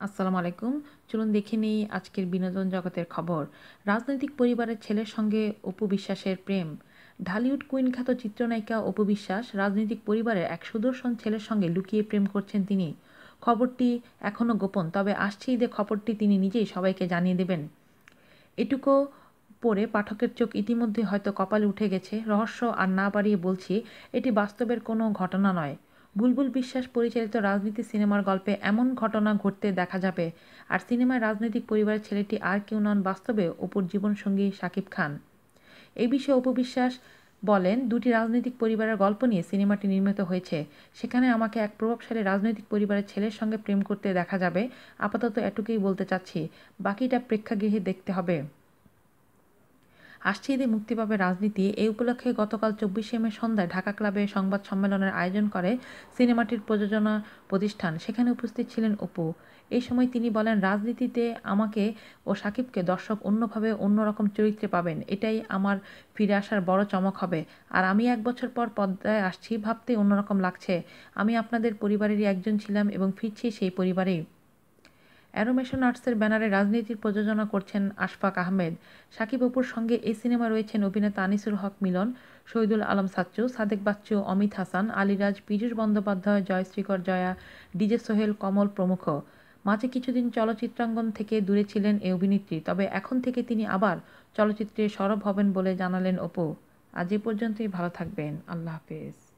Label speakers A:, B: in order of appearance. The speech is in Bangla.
A: আসসালামু আলাইকুম। চলুন দেখে নিই আজকের বিনোদন জগতের খবর। রাজনৈতিক পরিবারের ছেলের সঙ্গে অপু বিশ্বাসের প্রেম। ঢালিউড কুইন খ্যাত চিত্রনায়িকা অপু বিশ্বাস রাজনৈতিক পরিবারের এক সুদর্শন ছেলের সঙ্গে লুকিয়ে প্রেম করছেন তিনি। খবরটি এখনও গোপন, তবে আসছে ঈদে খবরটি তিনি নিজেই সবাইকে জানিয়ে দেবেন। এটুকু পরে পাঠকের চোখ ইতিমধ্যে হয়তো কপালে উঠে গেছে। রহস্য আর না বাড়িয়ে বলছি, এটি বাস্তবের কোনো ঘটনা নয়। বুলবুল বিশ্বাস পরিচালিত রাজনীতি সিনেমার গল্পে এমন ঘটনা ঘটতে দেখা যাবে। আর সিনেমায় রাজনৈতিক পরিবারের ছেলেটি আর কেউ নন বাস্তবে অপুর জীবনসঙ্গী শাকিব খান। এই বিষয়ে অপু বিশ্বাস বলেন, দুটি রাজনৈতিক পরিবারের গল্প নিয়ে সিনেমাটি নির্মিত হয়েছে। সেখানে আমাকে এক প্রভাবশালী রাজনৈতিক পরিবারের ছেলের সঙ্গে প্রেম করতে দেখা যাবে। আপাতত এটুকুই বলতে চাচ্ছি। বাকিটা প্রেক্ষাগৃহে দেখতে হবে। আসছে ঈদে মুক্তি পাবে রাজনীতি। এই উপলক্ষে গতকাল চব্বিশে মে সন্ধ্যায় ঢাকা ক্লাবে সংবাদ সম্মেলনের আয়োজন করে সিনেমাটির প্রযোজনা প্রতিষ্ঠান। সেখানে উপস্থিত ছিলেন অপু। এই সময় তিনি বলেন, রাজনীতিতে আমাকে ও সাকিবকে দর্শক অন্যভাবে অন্যরকম চরিত্রে পাবেন। এটাই আমার ফিরে আসার বড় চমক হবে। আর আমি এক বছর পর পদ্মায় আসছি ভাবতে অন্যরকম লাগছে। আমি আপনাদের পরিবারেরই একজন ছিলাম এবং ফিরছি সেই পরিবারেই। অ্যারোমেশন আর্টসের ব্যানারে রাজনীতির প্রযোজনা করছেন আশফাক আহমেদ। সাকিব অপুর সঙ্গে এই সিনেমা রয়েছেন অভিনেতা আনিসুর হক মিলন, শহীদুল আলম সাচ্চু, সাদেক বাচ্চু, অমিত হাসান, আলিরাজ, পীযূষ বন্দ্যোপাধ্যায়, জয়শ্রীকর জয়া, ডিজে সোহেল, কমল প্রমুখ। মাঝে কিছুদিন চলচ্চিত্রাঙ্গন থেকে দূরে ছিলেন এই অভিনেত্রী, তবে এখন থেকে তিনি আবার চলচ্চিত্রে সরব হবেন বলে জানালেন অপু। আজ এ পর্যন্তই, ভালো থাকবেন। আল্লাহ হাফেজ।